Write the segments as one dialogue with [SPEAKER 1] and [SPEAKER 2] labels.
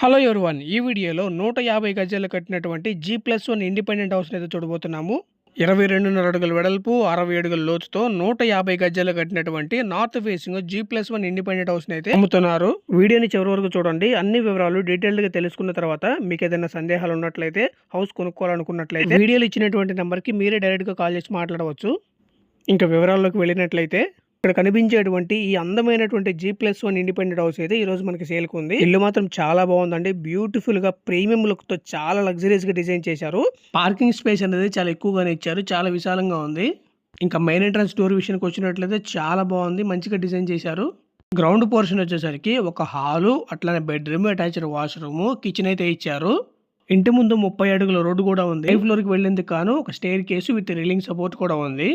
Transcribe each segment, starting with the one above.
[SPEAKER 1] Hello everyone ఈ వీడియోలో నూట యాభై గజాలు కట్టినటువంటి G plus one independent house అయితే చూడబోతున్నాము. ఇరవై రెండున్నర అడుగుల వెడల్పు అరవై అడుగుల లోతుతో నూట యాభై గజాలు కట్టినటువంటి north facing G plus one independent house అయితే అమ్ముతున్నారు. వీడియోని చివరి వరకు చూడండి. అన్ని వివరాలు డీటెయిల్డ్గా తెలుసుకున్న తర్వాత మీకు ఏదైనా సందేహాలు ఉన్నట్లయితే హౌస్ కొనుక్కోవాలనుకున్నట్లయితే వీడియోలు ఇచ్చినటువంటి నెంబర్కి మీరే డైరెక్ట్గా కాల్ చేసి మాట్లాడవచ్చు. ఇంకా వివరాల్లోకి వెళ్ళినట్లయితే ఇక్కడ కనిపించేటువంటి ఈ అందమైనటువంటి G plus one independent house అయితే ఈ రోజు మనకి సేల్కి ఉంది. ఇల్లు మాత్రం చాలా బాగుందండి. బ్యూటిఫుల్గా ప్రీమియం లుక్తో చాలా లగ్జరీస్గా డిజైన్ చేశారు. పార్కింగ్ స్పేస్ అనేది చాలా ఎక్కువగానే ఇచ్చారు. చాలా విశాలంగా ఉంది. ఇంకా మెయిన్ ఎంట్రన్స్ డోర్ విషయానికి వచ్చినట్లయితే చాలా బాగుంది. మంచిగా డిజైన్ చేశారు. గ్రౌండ్ పోర్షన్ వచ్చేసరికి ఒక హాలు అట్లానే బెడ్రూమ్ అటాచ్డ్ వాష్రూమ్ కిచెన్ అయితే ఇచ్చారు. ఇంటి ముందు ముప్పై అడుగుల రోడ్డు కూడా ఉంది. ఫ్లోర్కి వెళ్ళేందుకు కాను ఒక staircase with railing support కూడా ఉంది.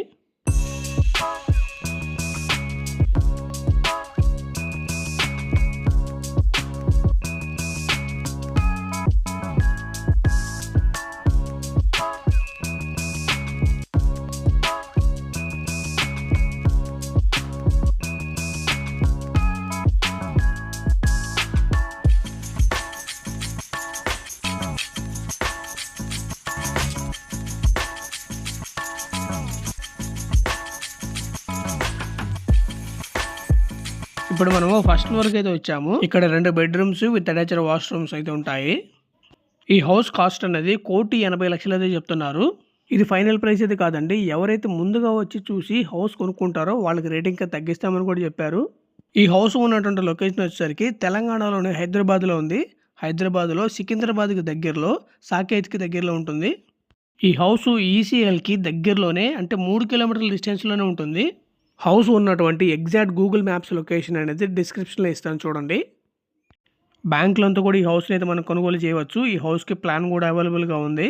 [SPEAKER 1] ఇప్పుడు మనము ఫస్ట్ ఫ్లోర్కి అయితే వచ్చాము. ఇక్కడ రెండు బెడ్రూమ్స్ విత్ అటాచ్డ్ వాష్రూమ్స్ అయితే ఉంటాయి. ఈ హౌస్ కాస్ట్ అనేది కోటి ఎనభై లక్షలు అయితే చెప్తున్నారు. ఇది ఫైనల్ ప్రైస్ అయితే కాదండి. ఎవరైతే ముందుగా వచ్చి చూసి హౌస్ కొనుక్కుంటారో వాళ్ళకి రేటింగ్ ఇంకా తగ్గిస్తామని కూడా చెప్పారు. ఈ హౌస్ ఉన్నటువంటి లొకేషన్ వచ్చేసరికి తెలంగాణలోని హైదరాబాద్లో ఉంది. హైదరాబాద్లో సికింద్రాబాద్కి దగ్గరలో సాకేత్కి దగ్గరలో ఉంటుంది. ఈ హౌస్ ఈసీఎల్కి దగ్గరలోనే అంటే మూడు కిలోమీటర్ల డిస్టెన్స్లోనే ఉంటుంది. హౌస్ ఉన్నటువంటి ఎగ్జాక్ట్ గూగుల్ మ్యాప్స్ లొకేషన్ అనేది డిస్క్రిప్షన్లో ఇస్తాను చూడండి. బ్యాంకులంతా కూడా ఈ హౌస్ని అయితే మనం కొనుగోలు చేయవచ్చు. ఈ హౌస్కి ప్లాన్ కూడా అవైలబుల్గా ఉంది.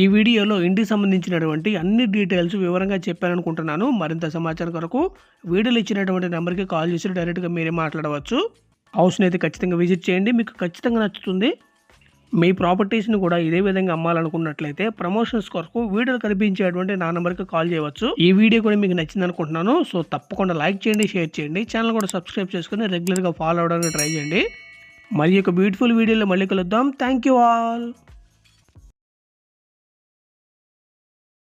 [SPEAKER 1] ఈ వీడియోలో ఇంటికి సంబంధించినటువంటి అన్ని డీటెయిల్స్ వివరంగా చెప్పాననుకుంటున్నాను మరింత సమాచారం కొరకు వీడియోలు ఇచ్చినటువంటి నెంబర్కి కాల్ చేసి డైరెక్ట్గా మీరే మాట్లాడవచ్చు. హౌస్ని అయితే ఖచ్చితంగా విజిట్ చేయండి. మీకు ఖచ్చితంగా నచ్చుతుంది. మీ ప్రాపర్టీస్ని కూడా ఇదే విధంగా అమ్మాలనుకున్నట్లయితే ప్రమోషన్స్ కొరకు వీడియోలు కనిపించేటువంటి నా నెంబర్కి కాల్ చేయవచ్చు. ఈ వీడియో కూడా మీకు నచ్చింది అనుకుంటున్నాను. సో తప్పకుండా లైక్ చేయండి షేర్ చేయండి. ఛానల్ కూడా సబ్స్క్రైబ్ చేసుకుని రెగ్యులర్గా ఫాలో అవడానికి ట్రై చేయండి. మరి ఒక బ్యూటిఫుల్ వీడియోలో మళ్ళీ కలుద్దాం. Thank you all.